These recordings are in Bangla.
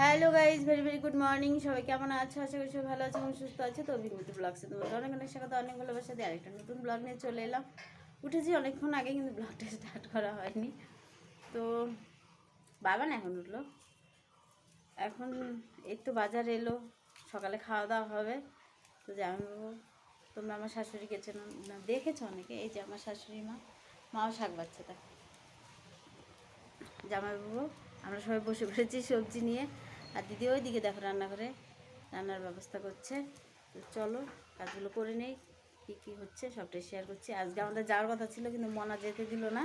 Hello guys very very good morning সবাই কেমন আছো? আশা করি সবাই ভালো আছে এবং সুস্থ আছে। তো অভিজ্ঞতা ব্লগসে তোমাদের অনেক অনেক সাথে অনেক ভালোবাসা দিয়ে আরেকটা নতুন ব্লগ নিয়ে চলে এলাম। উঠেছি অনেকক্ষণ আগে, কিন্তু ব্লগটা স্টার্ট করা হয়নি। তো বাবা না এখন উঠল। এখন এই তো বাজার এলো, সকালে খাওয়া দাওয়া হবে। তো জামাইবাবু তোমরা আমার শাশুড়িকে চেনো না, দেখেছ অনেকে? এই যে আমার শাশুড়ি মা, মাও শাক বাচ্চা দেখো জামাইবাবু, আমরা সবাই বসে পড়েছি সবজি নিয়ে। আর দিদি ওই দিকে দেখো রান্নাঘরে রান্নার ব্যবস্থা করছে। তো চলো কাজগুলো করে নেই, কী কী হচ্ছে সবটাই শেয়ার করছি। আজকে আমাদের যাওয়ার কথা ছিল কিন্তু মনা যেতে দিল না।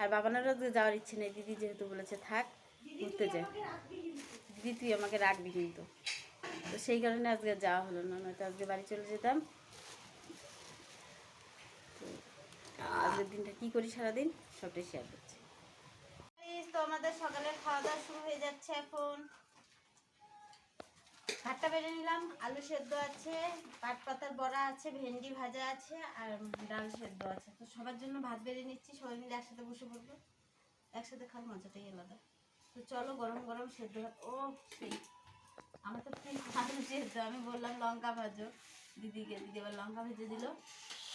আর বাবানারও যাওয়ার ইচ্ছে নেই, দিদি যেহেতু বলেছে থাক, ঘুরতে যায় দিদি, তুই আমাকে রাখবি কিন্তু। তো সেই কারণে আজকে যাওয়া হলো না, নয়তো আজকে বাড়ি চলে যেতাম। তো আজকের দিনটা কী করি সারাদিন? সবটাই শেয়ার করছি। তো আমাদের সকালের খাওয়া দাওয়া শুরু হয়ে যাচ্ছে এখন। ভাতটা বেড়ে নিলাম, আলু সেদ্ধ আছে, পাট পাতার বড়া আছে, ভেন্ডি ভাজা আছে, আর ডাল সেদ্ধ আছে। তো সবার জন্য ভাত বেড়ে নিচ্ছি, সবাই মিলে একসাথে বসে পড়ব। একসাথে খাওয়ার মজাটাই আলাদা। তো চলো গরম গরম সেদ্ধ ভাত ও, সেই। আমার তো প্রিয় আলু সেদ্ধ, আমি বললাম লঙ্কা ভাজো। দিদিকে দিদি আবার লঙ্কা ভেজে দিল।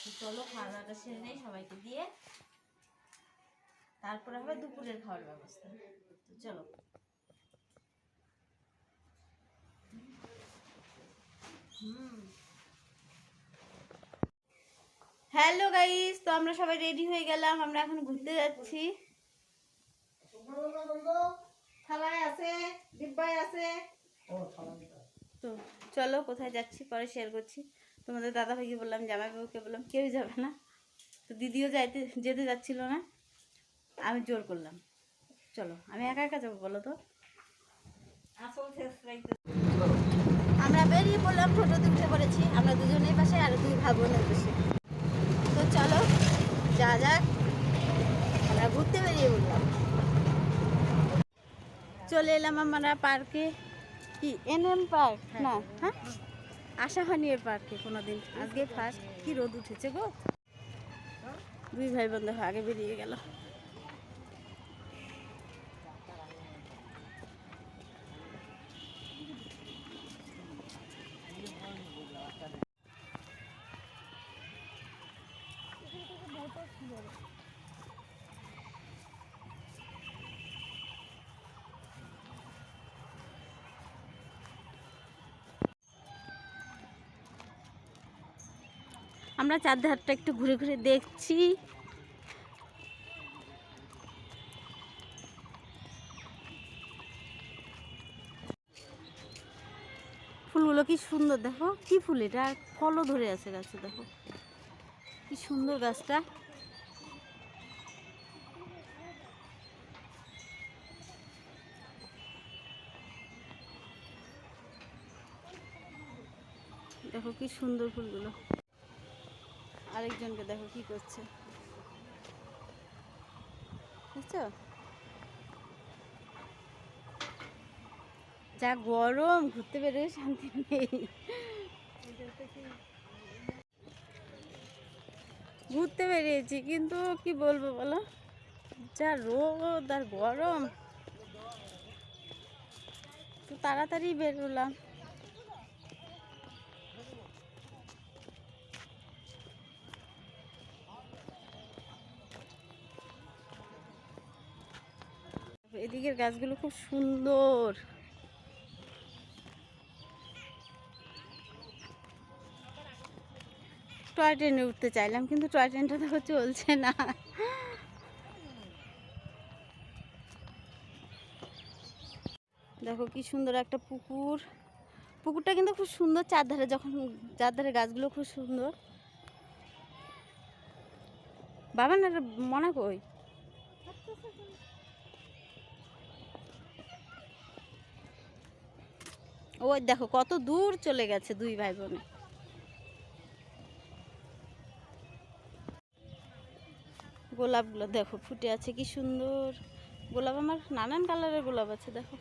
তো চলো খাওয়া দাওয়াটা সেরে নেই, সবাইকে দিয়ে তারপরে হবে দুপুরের খাওয়ার ব্যবস্থা। তো চলো। হ্যালো গাইস, তো আমরা সবাই রেডি হয়ে গেলাম, আমরা এখন ঘুরতে যাচ্ছি। আছে তো চলো কোথায় যাচ্ছি, পরে শেয়ার করছি। তোমাদের দাদা ভাইকে বললাম, জামাইবাবুকে বললাম, কেউ যাবে না। তো দিদিও যাইতে, যেতে যাচ্ছিল না। আমি জোর করলাম। চলো, আমি একা একা যাব বলো তো? আসল শেষ আমরা বেরিয়ে পড়লাম টোটোতে উঠে পড়েছি। আমরা দুজনের পাশে আর দুই ভাই বোনের পাশে তো চলো যা যাক আমরা ঘুরতে বেরিয়ে পড়লাম। চলে এলাম আমরা পার্কে। কি এন এম পার্ক না হ্যাঁ? আসা হয়নি এর পার্কে কোনোদিন। আজকে ফার্স্ট। কি রোদ উঠেছে গো? দুই ভাই বোন দেখো আগে বেরিয়ে গেল। আমরা চারধারটা একটু ঘুরে ঘুরে দেখছি। ফুলগুলো কি সুন্দর, দেখো, কি ফুল এটা? আর ফলও ধরে আছে গাছে, দেখো। কি সুন্দর গাছটা। দেখো কি সুন্দর ফুলগুলো। আরেকজনকে দেখো কি করছে। বুঝছ? যা গরম, ঘুরতে বেরোয় শান্তি নেই। ঘুরতে বেরিয়েছি, কিন্তু কি বলব বলো? যা রোদ আর গরম। তো তাড়াতাড়ি বেরোলাম। এদিকের গাছগুলো খুব সুন্দর। টয় ট্রেনে উঠতে চাইলাম, কিন্তু টয় ট্রেনটা তো চলছে না। দেখো কি সুন্দর একটা পুকুর। পুকুরটা কিন্তু খুব সুন্দর চারধারে, যখন চারধারে গাছগুলো খুব সুন্দর। বাবা না মনে কই? ওই দেখো কত দূর চলে গেছে দুই ভাই বোনে গোলাপগুলো দেখো ফুটে আছে, কি সুন্দর। গোলাপ আমার নানান কালারের গোলাপ আছে, দেখো।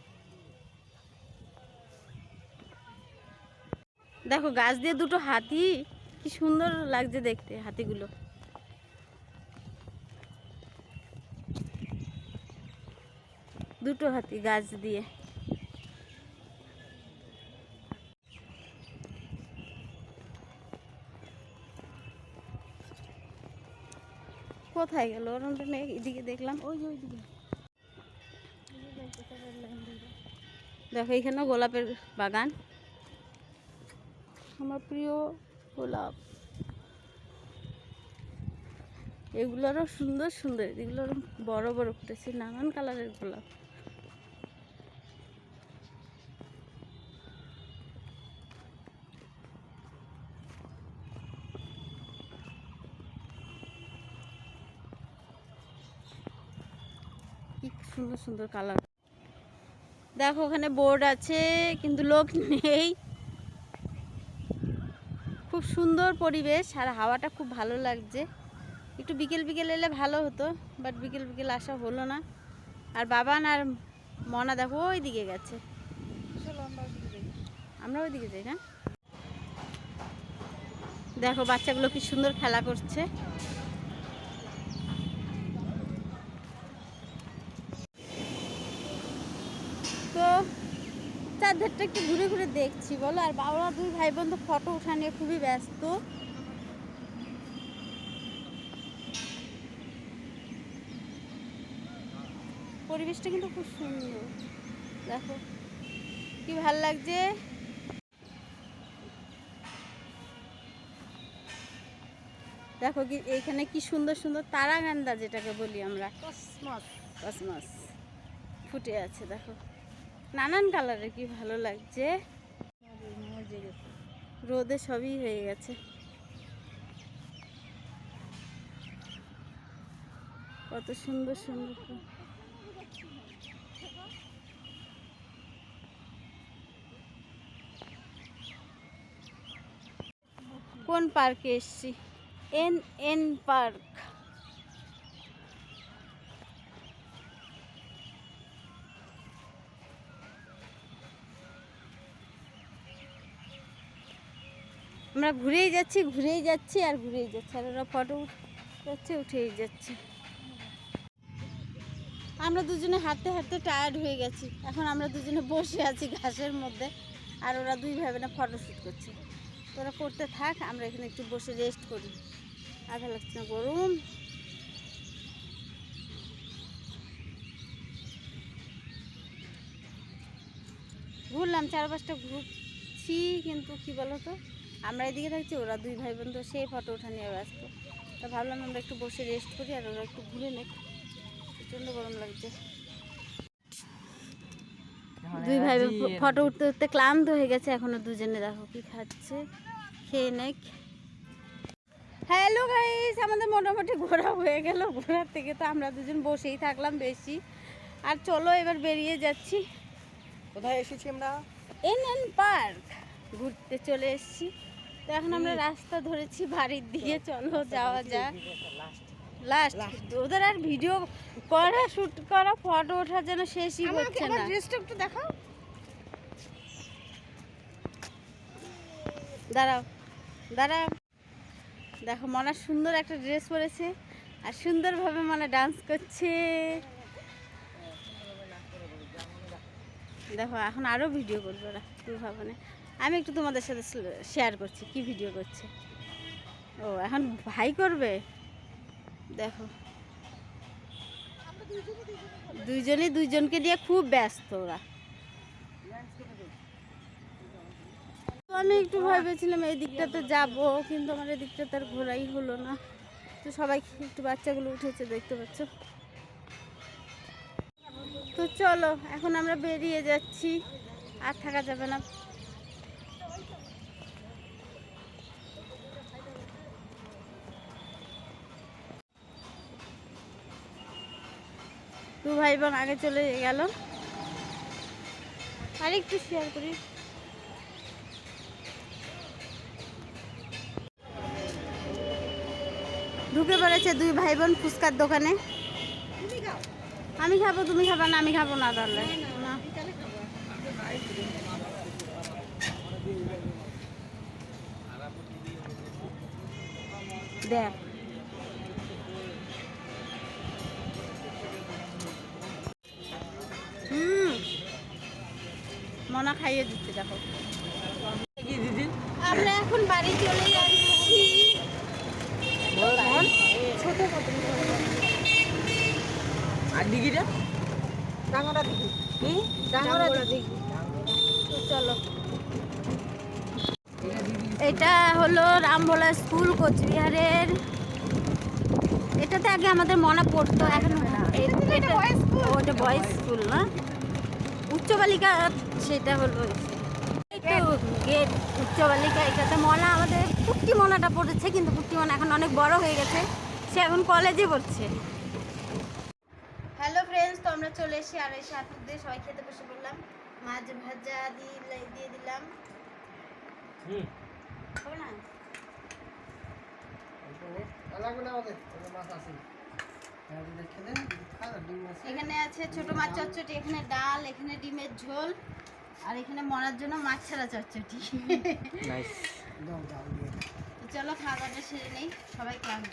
দেখো গাছ দিয়ে দুটো হাতি, কি সুন্দর লাগছে দেখতে হাতিগুলো। দুটো হাতি গাছ দিয়ে। কোথায় গেল? ওর মধ্যে নেই এদিকে দেখলাম। ওই যে ওইদিকে। দেখো, এখানেও গোলাপের বাগান। আমার প্রিয় গোলাপ। এগুলোরও সুন্দর সুন্দর। এগুলোর বড় বড় ফুটেছে, নানান কালারের গোলাপ কি সুন্দর সুন্দর কালার দেখো ওখানে বোর্ড আছে, কিন্তু লোক নেই। খুব সুন্দর পরিবেশ, আর হাওয়াটা খুব ভালো লাগছে। একটু বিকেল বিকেল এলে ভালো হতো বাট বিকেল বিকেল আসা হলো না। আর বাবান আর মনা দেখো ওই দিকে গেছে। আমরা ওই দিকে যাই না? দেখো বাচ্চাগুলো কি সুন্দর খেলা করছে তো চারধারটা একটু ঘুরে ঘুরে দেখছি বলো। আর বাবা দুই ভাই বোন তো ফটো ওঠা নিয়ে খুবই ব্যস্ত। পরিবেশটা কিন্তু খুব সুন্দর। দেখো কি ভালো লাগছে। দেখো কি এখানে কি সুন্দর সুন্দর তারাগান্দা যেটাকে বলি আমরা। কসমস। কসমস। ফুটে আছে দেখো। নানান কালারে কি ভালো লাগছে। রোদে সবই হয়ে গেছে। কত সুন্দর সুন্দর কোন পার্কে এসছি? N N park. আমরা ঘুরেই যাচ্ছি ঘুরেই যাচ্ছি আর ঘুরেই যাচ্ছি। আর ওরা ফটো যাচ্ছে উঠেই যাচ্ছে। আমরা দুজনে হাঁটতে হাঁটতে টায়ার্ড হয়ে গেছি। এখন আমরা দুজনে বসে আছি ঘাসের মধ্যে আর ওরা দুই ভাবে না ফটো শ্যুট করছে। তোরা করতে থাক, আমরা এখানে একটু বসে রেস্ট করি। আধা লাগছে না, গরম। ঘুরলাম, চারপাশটা ঘুরছি, কিন্তু কি বলো তো আমরা এদিকে থাকছি ওরা দুই ভাই বোন তো সেই ফটো ওঠা নিয়ে ব্যস্ত। তা ভাবলাম আমরা একটু বসে রেস্ট করি আর ওরা একটু ঘুরে নেই প্রচণ্ড গরম লাগছে। দুই ভাই ফটো উঠতে উঠতে ক্লান্ত হয়ে গেছে এখনও দুজনে দেখো কি খাচ্ছে খেয়ে নেক। হ্যালো গাইস আমাদের মোটামুটি ঘোরা হয়ে গেল। ঘোরার থেকে তো আমরা দুজন বসেই থাকলাম বেশি। আর চলো এবার বেরিয়ে যাচ্ছি। কোথায় এসেছি আমরা? এন এন পার্ক ঘুরতে চলে এসেছি। তো এখন আমরা রাস্তা ধরেছি বাড়ির দিকে চলো যাওয়া যাক। লাস্ট ওদের আর ভিডিও করা শুট করা ফটো ওঠার জন্য শেষই হচ্ছে না। ড্রেসটা একটু দেখাও। দাঁড়াও দাঁড়াও। দেখো মনা সুন্দর একটা ড্রেস পরেছে আর সুন্দরভাবে মনে ডান্স করছে। দেখো এখন আরও ভিডিও করব ওরা তুই ভাবনে। আমি একটু তোমাদের সাথে শেয়ার করছি, কি ভিডিও করছে। ও, এখন ভাই করবে? দেখো। দুইজনই দুইজনকে নিয়ে খুব ব্যস্ত ওরা। আমি একটু ভেবেছিলাম এই দিকটাতে যাব, কিন্তু আমার এই দিকটাতে আর ঘোরাই হলো না। তো সবাই একটু বাচ্চাগুলো উঠেছে, দেখতে পাচ্ছ? তো চলো, এখন আমরা বেরিয়ে যাচ্ছি। আর থাকা যাবে না। দু ভাই বোন আগে চলে গেল। আর একটু শেয়ার করি। ঢুকে পড়েছে দুই ভাই বোন ফুচকার দোকানে। আমি খাব তুমি খাবা না আমি খাব না তাহলে। না দেখ মনা খাইয়ে দিচ্ছে দেখো। দিদি? আমরা এখন বাড়ি চলে যাচ্ছি। ছোট আর দিঘিটা ডাঙরা দিঘি কি? ডাঙরা দিঘি চলো। এটা হলো রামভোলা স্কুল কোচবিহারের। এটাতে আগে আমাদের মনে পড়তো এখন এটা বয়েজ স্কুল না? উচ্চ বালিকা সেটা হলো গেট উচ্চ বালিকা এটাতে মনা আমাদের পুট্টি মনাটা পড়েছে কিন্তু পুট্টি মনা এখন অনেক বড় হয়ে গেছে সে এখন কলেজে পড়ছে। হ্যালো ফ্রেন্ডস তো আমরা চলে এসেছি আর এসে হাত দিয়ে সবাই খেতে বসে পড়লাম। মাছ ভাজা দিয়ে দিয়ে দিলাম। হবে না? লাগবে না আমাদের মাছ আছে। এখানে আছে ছোট মাছ চচ্চটি এখানে ডাল এখানে ডিমের ঝোল আর এখানে মরার জন্য মাছ ছাড়া চচ্চটি চলো খাওয়া দাওয়াটা সেরে নেই সবাই ক্লান্ত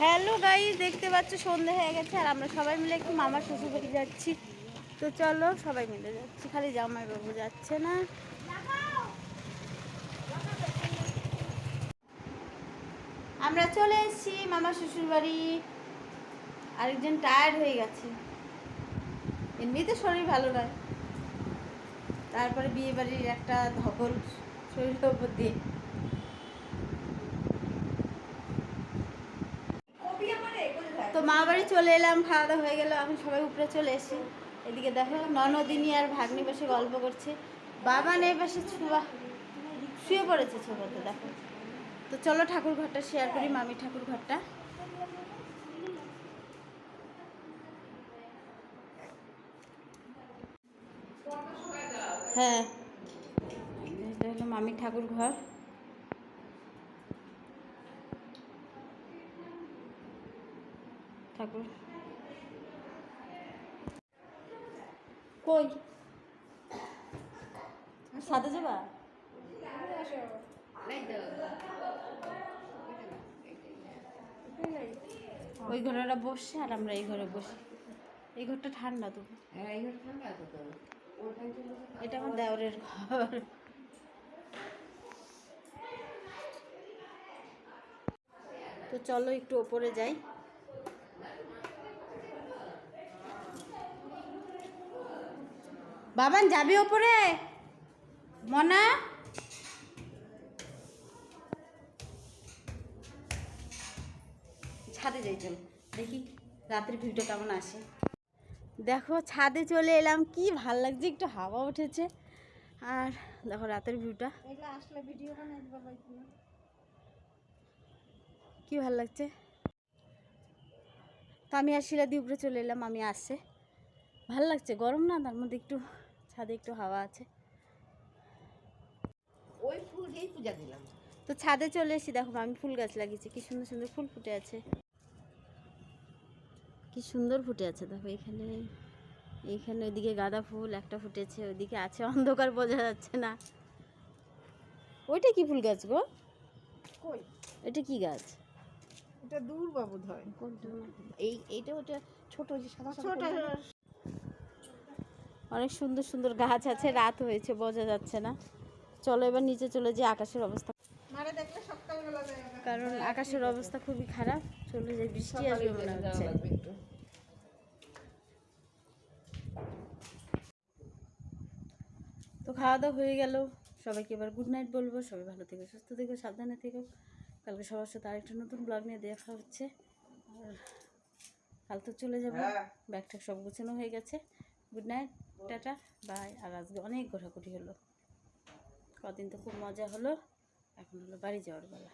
হ্যালো গাইস দেখতে পাচ্ছ সন্ধে হয়ে গেছে আর আমরা সবাই মিলে একটু মামার শ্বশুর বাড়ি যাচ্ছি। তো চলো সবাই মিলে যাচ্ছি খালি জামাই বাবু যাচ্ছে না। আমরা চলে এসেছি মামার শ্বশুর বাড়ি আরেকজন টায়ার্ড হয়ে গেছে। এমনিতে শরীর ভালো নয়। তারপরে বিয়ে বাড়ির একটা ধকল শরীরের উপর দিয়ে। তো মা বাড়ি চলে এলাম, খাওয়া দাওয়া হয়ে গেল, আমি সবাই উপরে চলে এসেছি। এদিকে দেখো, ননদিনী আর ভাগ্নি বসে গল্প করছে। বাবা নেই পাশে, ছুয়া। শুয়ে পড়েছে ছোটতে দেখো। তো চলো ঠাকুর ঘরটা শেয়ার করি, মামি ঠাকুর ঘরটা। হ্যাঁ এটা হলো মামির ঠাকুর ঘর। ঠাকুর। কই? সাথে যাবা ওই ঘরে ওরা বসছে আর আমরা এই ঘরে বসি। এই ঘরটা ঠান্ডা তো এটা আমার দেওরের ঘর। তো চলো একটু ওপরে যাই। বাবান যাবি ওপরে? মনা? রাতের ভিউটা কেমন আসে? দেখো ছাদে চলে এলাম। কি ভালো লাগছে একটু হাওয়া উঠেছে। আর দেখো রাতের ভিউটা। কি ভালো লাগছে? তো আমি আর শিলা দিয়ে উপরে চলে এলাম আমি আসছে ভালো লাগছে? গরম না? তার মধ্যে একটু ছাদে একটু হাওয়া আছে। ওই ফুল দিয়েই পূজা দিলাম। তো ছাদে চলে এসেছি। দেখো আমি ফুল গাছ লাগিয়েছি। কি সুন্দর সুন্দর ফুল ফুটে আছে। কি সুন্দর ফুটে আছে দেখো এখানে। এইখানে ওইদিকে গাঁদা ফুল একটা ফুটেছে ওইদিকে আছে অন্ধকার বোঝা যাচ্ছে না। ওইটা কি ফুল গাছ গো? কই? এটা কি গাছ? এটা দূর বাবু এই এইটা ওটা ছোট যে সাদা ছোট অনেক সুন্দর সুন্দর গাছ আছে রাত হয়েছে বোঝা যাচ্ছে না। চলো এবার নিচে চলে যে আকাশের অবস্থা কারণ আকাশের অবস্থা খুবই খারাপ। চলে যায় বৃষ্টি আসবে মনে হচ্ছে। তো খাওয়া দাওয়া হয়ে গেল। সবাইকে এবার গুড নাইট বলব। সবাই ভালো থেকো সুস্থ থেকো সাবধানে থেকো। কালকে সবার সাথে আরেকটা নতুন ব্লগ নিয়ে দেখা হচ্ছে। আর কাল তো চলে যাব। ব্যাগ ট্যাগ সব গুছানো হয়ে গেছে। গুড নাইট টাটা বাই আর আজকে অনেক ঘোরাঘুরি হলো। কদিন তো খুব মজা হলো। এখন হলো বাড়ি যাওয়ার বেলা।